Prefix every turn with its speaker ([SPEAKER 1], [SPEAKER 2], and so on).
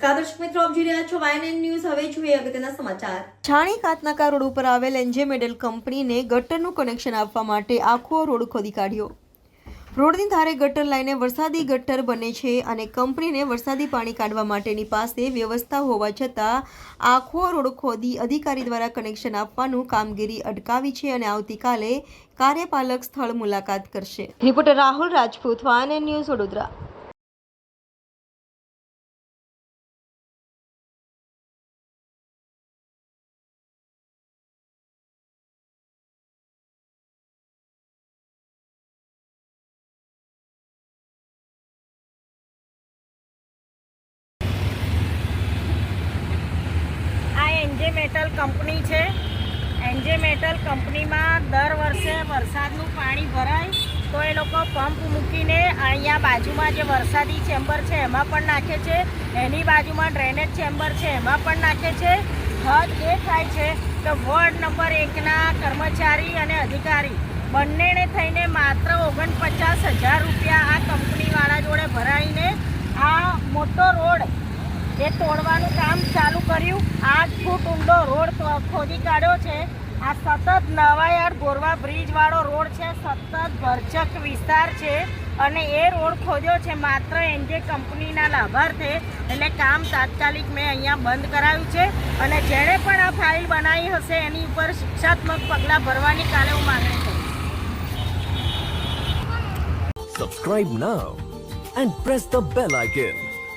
[SPEAKER 1] નમસ્કાર દર્શક મિત્રો આપ જોઈ રહ્યા છો વાયએનએન ન્યૂઝ હવે જોઈએ અગત્યના સમાચાર. છાણી કાતનાકા રોડ ઉપર આવેલ એનજે મેડલ કંપનીને ગટરનું કનેક્શન આપવા માટે આખો રોડ ખોદી કાઢ્યો. રોડની ધારે ગટર લાઈને વરસાદી ગટર બને છે અને કંપનીને વરસાદી પાણી કાઢવા માટેની પાસે વ્યવસ્થા હોવા છતાં આખો રોડ ખોદી અધિકારી દ્વારા કનેક્શન આપવાનું કામગીરી અટકાવી છે અને આવતીકાલે કાર્યપાલક સ્થળ મુલાકાત કરશે. Reporter Rahul Rajput વાયન news Vadodara.
[SPEAKER 2] NJ metal company છે. એનજે મેટલ કંપનીમાં દર વર્ષે વરસાદનું પાણી ભરાય, તો એ લોકો પંપ મૂકીને અહીંયા બાજુમાં જે વરસાદી ચેમ્બર છે, એમાં પણ નાખે છે. એની બાજુમાં ડ્રેનેજ ચેમ્બર છે, એમાં પણ નાખે છે. હદ એ થાય છે કે વોર્ડ નંબર એકના કર્મચારી અને અધિકારી બંનેને થઈને માત્ર ઓગણપચાસ હજાર રૂપિયા આ કંપનીવાળા જોડે ભરાઈને આ મોટો રોડ એ તોડવાનું કામ ચાલુ કર્યું આઠ ફૂટ ઊંડો રોડ ખોદી કાઢ્યો છે. આ સતત નવાયાર ગોરવા બ્રિજ વાળો રોડ છે, સતત ભરચક વિસ્તાર છે અને એ રોડ ખોદ્યો છે માત્ર એનજે કંપનીના લાભાર્થે. એટલે કામ તાત્કાલિક મેં અહીંયા બંધ કરાવ્યું છે અને જેણે પણ આ ફાઇલ બનાવી હશે એની ઉપર શિક્ષાત્મક પગલાં ભરવાની કાલે હું માંગણી કરું
[SPEAKER 3] Subscribe now and press the bell icon.